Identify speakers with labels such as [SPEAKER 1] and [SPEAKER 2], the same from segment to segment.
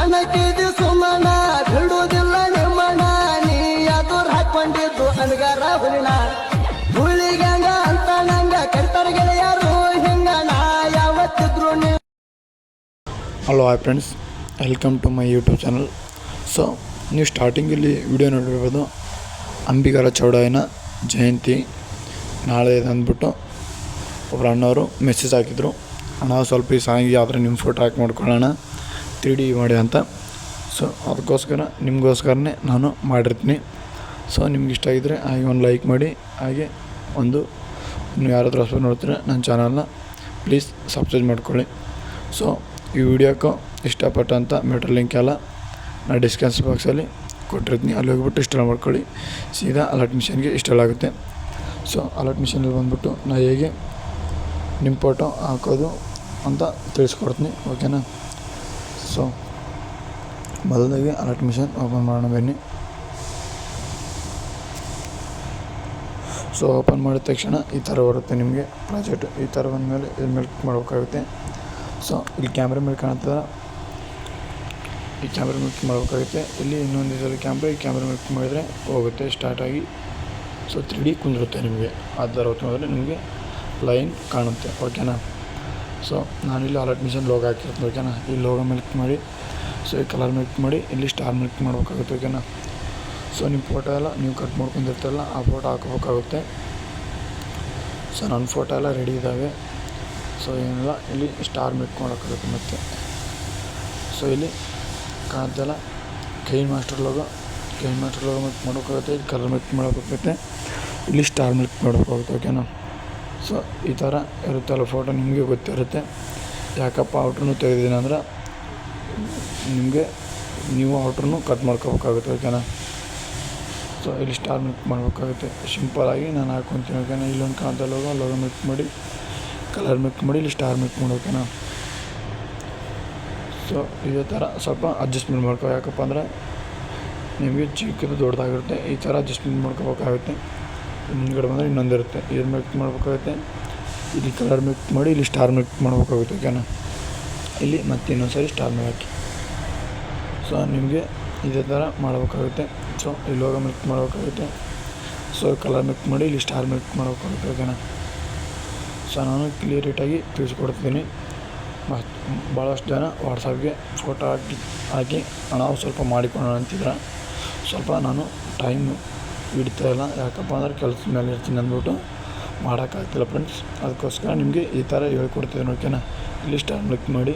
[SPEAKER 1] ನನಗಿದು ಸುಮನ, ಬಿಡುವುದಿಲ್ಲ ನಿಮ್ಮನ ನೀ ಎದುರು ಹಾಕೊಂಡಿದ್ದು ಅನ್ಗಾರ ಹುಲಿನ. ಹುಳಿಗಂಗ ಅಂತ ನಂಗ ಕರ್ತಾರ ಗೆಳೆಯರು ಹಿಂಗ ನಾ ಯಾವತ್ತಿದ್ರು
[SPEAKER 2] hello hi friends welcome to my YouTube channel so ನೀವು ಸ್ಟಾರ್ಟಿಂಗಲ್ಲಿ ವಿಡಿಯೋ ನೋಡಿರ್ಬೋದು. ಅಂಬಿಗರ ಚೌಡಯ್ಯನ ಜಯಂತಿ. ನಾಳೆ ಅಂದ್ಬಿಟ್ಟು ಒಬ್ಬರು ಅಣ್ಣವರು ಮೆಸೇಜ್ ಹಾಕಿದ್ರು. ಅಣ್ಣ, ಸ್ವಲ್ಪ ಈ ಸಾಂಗಿಗೆ ಆದರೆ ನಿಮ್ಮ ಫೋಟೋ ಹಾಕಿ ಮಾಡ್ಕೊಳ್ಳೋಣ ತ್ರೀ ಡಿ ಮಾಡಿ ಅಂತ. ಸೊ ಅದಕ್ಕೋಸ್ಕರ ನಿಮಗೋಸ್ಕರನೇ ನಾನು ಮಾಡಿರ್ತೀನಿ. ಸೊ ನಿಮ್ಗೆ ಇಷ್ಟ ಆಗಿದ್ದರೆ ಹಾಗೆ ಒಂದು ಲೈಕ್ ಮಾಡಿ, ಹಾಗೆ ಒಂದು ನೀವು ಯಾರಾದರೂ ಹೊಸ ನೋಡ್ತೀರ ನನ್ನ ಚಾನಲ್ನ ಪ್ಲೀಸ್ ಸಬ್ಸ್ಕ್ರೈಬ್ ಮಾಡ್ಕೊಳ್ಳಿ. ಸೊ ಈ ವಿಡಿಯೋಕ್ಕೂ ಇಷ್ಟಪಟ್ಟಂಥ ಮೆಟ್ರೋ ಲಿಂಕ್ ಎಲ್ಲ ನಾ ಡಿಸ್ಕ್ರಿಪ್ಷನ್ ಬಾಕ್ಸಲ್ಲಿ ಕೊಟ್ಟಿರ್ತೀನಿ. ಅಲ್ಲಿ ಹೋಗ್ಬಿಟ್ಟು ಇನ್ಸ್ಟಾಲ್ ಮಾಡ್ಕೊಳ್ಳಿ. ಸೀದಾ ಅಲರ್ಟ್ ಮಿಷನ್ಗೆ ಇನ್ಸ್ಟಾಲ್ ಆಗುತ್ತೆ. ಸೊ ಅಲರ್ಟ್ ಮಿಷನಲ್ಲಿ ಬಂದ್ಬಿಟ್ಟು ನಾ ಹೇಗೆ ನಿಮ್ಮ ಫೋಟೋ ಹಾಕೋದು ಅಂತ ತಿಳಿಸ್ಕೊಡ್ತೀನಿ. ಓಕೆನಾ ಸೊ ಮೊದಲಾಗಿ ಅಲರ್ಟ್ ಮಿಷನ್ ಓಪನ್ ಮಾಡೋಣ ಬನ್ನಿ. ಸೊ ಓಪನ್ ಮಾಡಿದ ತಕ್ಷಣ ಈ ಥರ ಬರುತ್ತೆ ನಿಮಗೆ ಪ್ರಾಜೆಕ್ಟ್. ಈ ಥರ ಬಂದಮೇಲೆ ಇದ್ರ ಮೇಲೆ ಕ್ಲಿಕ್ ಮಾಡಬೇಕಾಗುತ್ತೆ. ಸೊ ಇಲ್ಲಿ ಕ್ಯಾಮ್ರಾ ಮೇಲೆ ಕಾಣ್ತದ. ಈ ಕ್ಯಾಮ್ರಾ ಮೇಲೆ ಮಾಡಬೇಕಾಗುತ್ತೆ. ಇಲ್ಲಿ ಇನ್ನೊಂದು ಇದರಲ್ಲಿ ಕ್ಯಾಮ್ರಾ ಈ ಕ್ಯಾಮ್ರಾ ಮೇಲೆ ಕ್ಲಿಕ್ ಮಾಡಿದರೆ ಹೋಗುತ್ತೆ ಸ್ಟಾರ್ಟ್ ಆಗಿ. ಸೊ ತ್ರೀ ಡಿ ಕುಂದಿರುತ್ತೆ ನಿಮಗೆ. ಆ ಥರ ನಿಮಗೆ ಲೈನ್ ಕಾಣುತ್ತೆ. ಓಕೆನಾ ಸೊ ನಾನಿಲ್ಲಿ ಆಲ್ ಮಿಷನ್ ಲೋಗ ಹಾಕಿರ್ತೀನಿ ಓಕೆನಾ ಈ ಲೋಗೋ ಮಿಲ್ಕ್ ಮಾಡಿ ಸೊ ಈ ಕಲರ್ ಮಿಲ್ಕ್ ಮಾಡಿ, ಇಲ್ಲಿ ಸ್ಟಾರ್ ಮಿಲ್ಕ್ ಮಾಡಬೇಕಾಗುತ್ತೆ ಓಕೆನಾ ಸೊ ನಿಮ್ಮ ಫೋಟೋ ಎಲ್ಲ ನೀವು ಕಟ್ ಮಾಡ್ಕೊಂಡಿರ್ತಲ್ಲ ಆ ಫೋಟೋ ಹಾಕೋಬೇಕಾಗುತ್ತೆ. ಸೊ ನನ್ನ ಫೋಟೋ ಎಲ್ಲ ರೆಡಿ ಇದ್ದಾವೆ ಸೊ ಏನಿಲ್ಲ, ಇಲ್ಲಿ ಸ್ಟಾರ್ ಮಿಕ್ ಮಾಡೋಕ್ಕಾಗುತ್ತೆ ಮತ್ತೆ. ಸೊ ಇಲ್ಲಿ ಕಾಣ್ತಲ್ಲ ಕೈ ಮಾಸ್ಟರ್ ಲೋಗ ಕೈ ಮಾಸ್ಟರ್ ಲೋಗ ಮಿಕ್ ಮಾಡೋಕ್ಕಾಗುತ್ತೆ ಇಲ್ಲಿ ಕಲರ್ ಮಿಕ್ ಮಾಡೋಕ್ಕಾಗುತ್ತೆ ಇಲ್ಲಿ ಸ್ಟಾರ್ ಮಿಲ್ಕ್ ಮಾಡೋಕ್ಕಾಗುತ್ತೆ ಓಕೆನಾ ಸೊ, ಈ ಥರ ಇರುತ್ತಲ್ಲ ಫೋಟೋ ನಿಮಗೆ ಗೊತ್ತಿರುತ್ತೆ. ಯಾಕಪ್ಪ ಔಟ್ರನ್ನು ತೆಗೆದಿದ್ದೀನಿ ಅಂದ್ರೆ ನಿಮಗೆ ನೀವು ಔಟ್ರನ್ನು ಕಟ್ ಮಾಡ್ಕೋಬೇಕಾಗುತ್ತೆ ಓಕೆನಾ ಸೊ, ಇಲ್ಲಿ ಸ್ಟಾರ್ ಮಿಕ್ ಮಾಡಬೇಕಾಗುತ್ತೆ. ಸಿಂಪಲಾಗಿ ನಾನು ಹಾಕ್ಕೊತೀನಿ ಓಕೆನಾ ಇಲ್ಲೊಂದು ಕಾಣ್ತಾ ಹೋಗೋ ಲೋಗೋ ಮಿಕ್ ಮಾಡಿ ಕಲರ್ ಮಿಕ್ ಮಾಡಿ ಇಲ್ಲಿ ಸ್ಟಾರ್ ಮಿಕ್ ಮಾಡಿ ಓಕೆನಾ ಸೊ, ಇದೇ ಥರ ಸ್ವಲ್ಪ ಅಡ್ಜಸ್ಟ್ಮೆಂಟ್ ಮಾಡ್ಕೋ. ಯಾಕಪ್ಪ ಅಂದರೆ ನಿಮಗೆ ಚಿಕ್ಕದು ದೊಡ್ಡದಾಗಿರುತ್ತೆ. ಈ ಥರ ಅಡ್ಜಸ್ಟ್ಮೆಂಟ್ ಮಾಡ್ಕೋಬೇಕಾಗುತ್ತೆ. ಮುಂದ್ಗಡೆ ಬಂದರೆ ಇನ್ನೊಂದಿರುತ್ತೆ ಇದ್ರ ಮಿಕ್ ಮಾಡಬೇಕಾಗುತ್ತೆ. ಇಲ್ಲಿ ಕಲರ್ ಮಿಕ್ಸ್ ಮಾಡಿ, ಇಲ್ಲಿ ಸ್ಟಾರ್ ಮಿಕ್ಸ್ ಮಾಡಬೇಕಾಗುತ್ತೆ ಓಕೆನಾ ಇಲ್ಲಿ ಮತ್ತೆ ಇನ್ನೊಂದು ಸರಿ ಸ್ಟಾರ್ ಮೇಲೆ ಹಾಕಿ. ಸೊ ನಿಮಗೆ ಇದೇ ಥರ ಮಾಡಬೇಕಾಗುತ್ತೆ. ಸೊ ಈ ಲೋಗೋ ಮಿಕ್ಸ್ ಮಾಡಬೇಕಾಗುತ್ತೆ. ಸೊ ಕಲರ್ ಮಿಕ್ಸ್ ಮಾಡಿ, ಇಲ್ಲಿ ಸ್ಟಾರ್ ಮಿಕ್ಸ್ ಮಾಡಬೇಕಾಗುತ್ತೆ ಓಕೆನಾ ಸೊ ನಾನು ಕ್ಲಿಯರಿಟಾಗಿ ತಿಳಿಸ್ಕೊಡ್ತೀನಿ. ಭಾಳಷ್ಟು ಜನ ವಾಟ್ಸಪ್ಗೆ ಫೋಟೋ ಹಾಕಿ ಹಾಕಿ ನಾವು ಸ್ವಲ್ಪ ಮಾಡಿಕೊಳ್ಳೋಣ ಅಂತಿದ್ರೆ. ಸ್ವಲ್ಪ ನಾನು ಟೈಮ್ ಹಿಡಿತಾ ಇಲ್ಲ ಯಾಕಪ್ಪ ಅಂದ್ರೆ ಕೆಲಸದ ಮೇಲೆ ಇರ್ತೀನಿ ಅಂದ್ಬಿಟ್ಟು ಮಾಡೋಕ್ಕಾಗ್ತಿಲ್ಲ ಫ್ರೆಂಡ್ಸ್ ಅದಕ್ಕೋಸ್ಕರ ನಿಮಗೆ ಈ ಥರ ಹೇಳ್ಕೊಡ್ತೀನಿ ಓಕೆನಾ ಇಲ್ಲಿ ಸ್ಟಾರ್ ಕ್ಲಿಕ್ ಮಾಡಿ.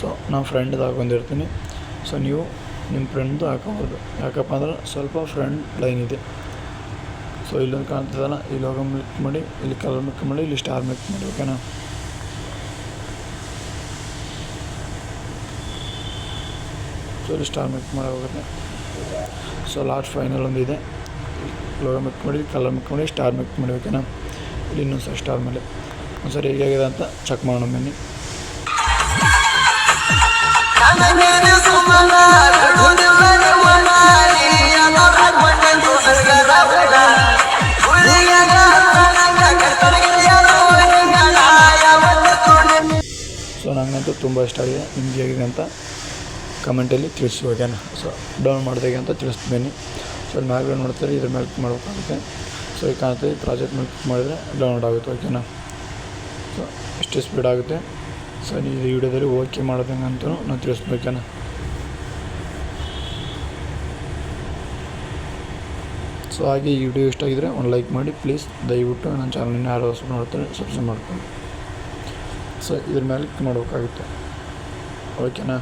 [SPEAKER 2] ಸೊ ನಾವು ಫ್ರೆಂಡ್ದು ಹಾಕೊಂಡಿರ್ತೀನಿ ಸೊ ನೀವು ನಿಮ್ಮ ಫ್ರೆಂಡ್ದು ಹಾಕೋಬೋದು ಯಾಕಪ್ಪ ಅಂದ್ರೆ ಸ್ವಲ್ಪ ಫ್ರೆಂಡ್ ಲೈನ್ ಇದೆ. ಸೊ ಇಲ್ಲೊಂದು ಕಾಣ್ತದಲ್ಲ, ಇಲ್ಲಿ ಲೋಗೋ ಮಿಕ್ ಮಾಡಿ, ಇಲ್ಲಿ ಕಲರ್ ಮಿಕ್ ಮಾಡಿ, ಇಲ್ಲಿ ಸ್ಟಾರ್ ಮಿಕ್ ಮಾಡಿ ಓಕೆನಾ ಸೊ ಸ್ಟಾರ್ ಮಿಕ್ ಮಾಡೋಗುತ್ತೆ ಸೊ ಲಾಸ್ಟ್ ಫೈನಲ್ ಒಂದಿದೆ. ಲೋಗೋ ಮಿಕ್ ಮಾಡಿ ಕಲರ್ ಮಿಕ್ ಮಾಡಿ, ಸ್ಟಾರ್ ಮಿಕ್ ಮಾಡಿ ಓಕೆನಾ ಇಲ್ಲಿ ಇನ್ನೊಂದು ಸರ್ ಸ್ಟಾರ್ ಮೇಲೆ. ಒಂದ್ಸರಿ ಹೇಗಾಗಿದೆ ಅಂತ ಚೆಕ್ ಮಾಡೋಣ ಬನ್ನಿ. ಸೊ ನನಗಂತೂ ತುಂಬ ಇಷ್ಟ ಆಗಿದೆ ನಿಮ್ಗೆ ಹೇಗಿದೆ ಅಂತ. ಕಮೆಂಟಲ್ಲಿ ತಿಳಿಸಿ ಓಕೆನಾ ಸೊ ಡೌನ್ ಮಾಡಿದಾಗೆ ಅಂತ ತಿಳಿಸ್ತೀನಿ. ಸೊ ಅಲ್ಲಿ ಮ್ಯಾಲೆ ನೋಡ್ತಾರೆ, ಇದ್ರ ಮೇಲೆ ಕ್ಲಿಕ್ ಮಾಡಬೇಕಾಗುತ್ತೆ. ಸೊ ಈಗ ಕಾಣ್ತದೆ ಪ್ರಾಜೆಕ್ಟ್ ಮೇಲೆ ಕ್ಲಿಕ್ ಮಾಡಿದರೆ ಡೌನ್ಲೋಡ್ ಆಗುತ್ತೆ ಓಕೆನಾ ಸೊ ಇಷ್ಟು ಸ್ಪೀಡ್ ಆಗುತ್ತೆ. ಸೊ ನೀವು ಈ ವಿಡಿಯೋದಲ್ಲಿ ಓಕೆ ಮಾಡೋದಂಗೆ ಅಂತಲೂ ನಾನು ತಿಳಿಸ್ಬೇಕೇನ ಸೊ ಹಾಗೆ ಈ ವಿಡಿಯೋ ಇಷ್ಟ ಆಗಿದ್ರೆ ಒಂದು ಲೈಕ್ ಮಾಡಿ ಪ್ಲೀಸ್ ದಯವಿಟ್ಟು ನನ್ನ ಚಾನಲ್ನ ಯಾರು ಹೊಸ ನೋಡ್ತಾರೆ ಸಬ್ಸ್ಕ್ರೈಬ್ ಮಾಡ್ಕೊಂಡು ಸೊ ಇದ್ರ ಮೇಲೆ ಕ್ಲಿಕ್ ಮಾಡಬೇಕಾಗುತ್ತೆ. ಓಕೆನಾ